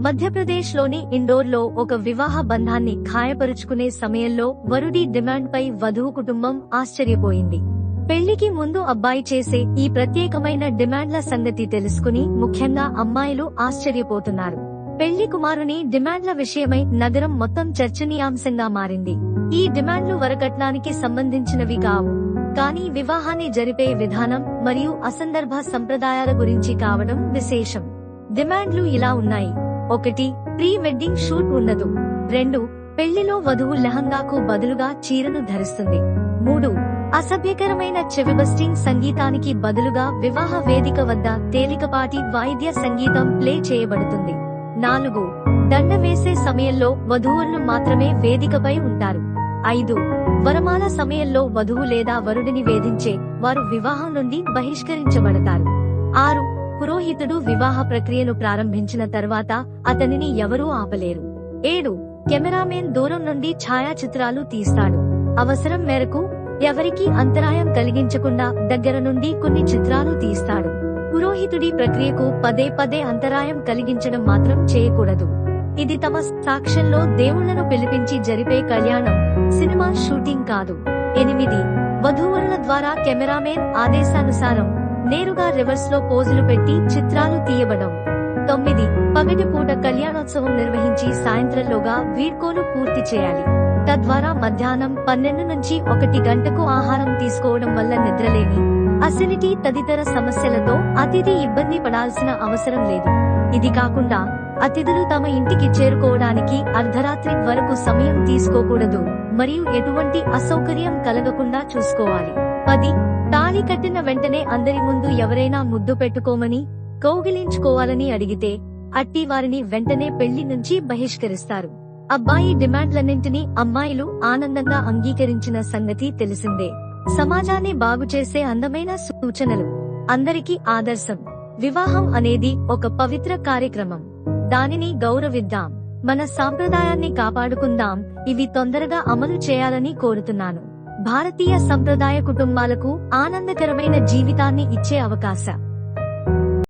మధ్యప్రదేశ్లోని ఇండోర్లో ఒక వివాహ బంధాన్ని ఖాయపరుచుకునే సమయంలో వరుడి డిమాండ్ పై వధువు కుటుంబం ఆశ్చర్యపోయింది. పెళ్ళికి ముందు అబ్బాయి చేసే ఈ ప్రత్యేకమైన డిమాండ్ల సంగతి తెలుసుకుని ముఖ్యంగా అమ్మాయిలు ఆశ్చర్యపోతున్నారు. పెళ్ళి కుమారుని డిమాండ్ల విషయమై నగరం మొత్తం చర్చనీయాంశంగా మారింది. ఈ డిమాండ్లు వరకట్నానికి సంబంధించినవి కావు. కానీ వివాహాన్ని జరిపే విధానం మరియు అసందర్భ సంప్రదాయాల గురించి కావడం విశేషం. డిమాండ్లు ఇలా ఉన్నాయి. ఒకటి ప్రీ వెడ్డింగ్ షూట్ ఉన్నదు. రెండు పెళ్ళిలో వధువు లెహంగాకు బదులుగా చీరను ధరిస్తుంది. మూడు అసభ్యకరమైన చెవిబస్టింగ్ సంగీతానికి బదులుగా వివాహ వేదిక వద్ద తేలికపాటి వాయిద్య సంగీతం ప్లే చేయబడుతుంది. నాలుగు దండ వేసే సమయంలో వధువులను మాత్రమే వేదికపై ఉంటారు. ఐదు వరమాల సమయంలో వధువు లేదా వరుడిని వేధించే వారు వివాహం నుండి బహిష్కరించబడతారు. ఆరు పురోహితుడు వివాహ ప్రక్రియను ప్రారంభించిన తర్వాత అతనిని ఎవరూ ఆపలేరు. ఏడు. కెమెరామెన్ దూరం నుండి ఛాయాచిత్రాలు తీస్తాడు. అవసరం మేరకు ఎవరికీ అంతరాయం కలిగించకుండా దగ్గర నుండి కొన్ని చిత్రాలు తీస్తాడు. పురోహితుడి ప్రక్రియకు పదే పదే అంతరాయం కలిగించడం మాత్రం చేయకూడదు. ఇది తమ సాక్ష్యంలో దేవుళ్ళను పిలిపించి జరిపే కళ్యాణం సినిమా షూటింగ్ కాదు. ఎనిమిది. వధూవరుల ద్వారా కెమెరామెన్ ఆదేశానుసారం నేరుగా రివర్స్లో పోజులు పెట్టి చిత్రాలు తీయబడం తొమ్మిది పగటిపూట కళ్యాణోత్సవం నిర్వహించి సాయంత్రంలోగా వీడ్కోలు పూర్తి చేయాలి. తద్వారా మధ్యాహ్నం పన్నెండు నుంచి ఒకటి గంటకు ఆహారం తీసుకోవడం వల్ల నిద్రలేమి అసిడిటీ తదితర సమస్యలతో అతిథి ఇబ్బంది పడాల్సిన అవసరం లేదు. ఇది కాకుండా అతిథులు తమ ఇంటికి చేరుకోవడానికి అర్ధరాత్రి వరకు సమయం తీసుకోకూడదు మరియు ఎటువంటి అసౌకర్యం కలగకుండా చూసుకోవాలి. పది తాళి కట్టిన వెంటనే అందరి ముందు ఎవరైనా ముద్దు పెట్టుకోమని కౌగిలించుకోవాలని అడిగితే అట్టి వారిని వెంటనే పెళ్ళి నుంచి బహిష్కరిస్తారు. అబ్బాయి డిమాండ్లన్నింటినీ అమ్మాయిలు ఆనందంగా అంగీకరించిన సంగతి తెలిసిందే. సమాజాన్ని బాగుచేసే అందమైన సూచనలు. అందరికీ ఆదర్శం. వివాహం అనేది ఒక పవిత్ర కార్యక్రమం. దానిని గౌరవిద్దాం. మన సాంప్రదాయాన్ని కాపాడుకుందాం. ఇవి తొందరగా అమలు చేయాలని కోరుతున్నాను. భారతీయ సంప్రదాయ కుటుంబాలకు ఆనందకరమైన జీవితాన్ని ఇచ్చే అవకాశం.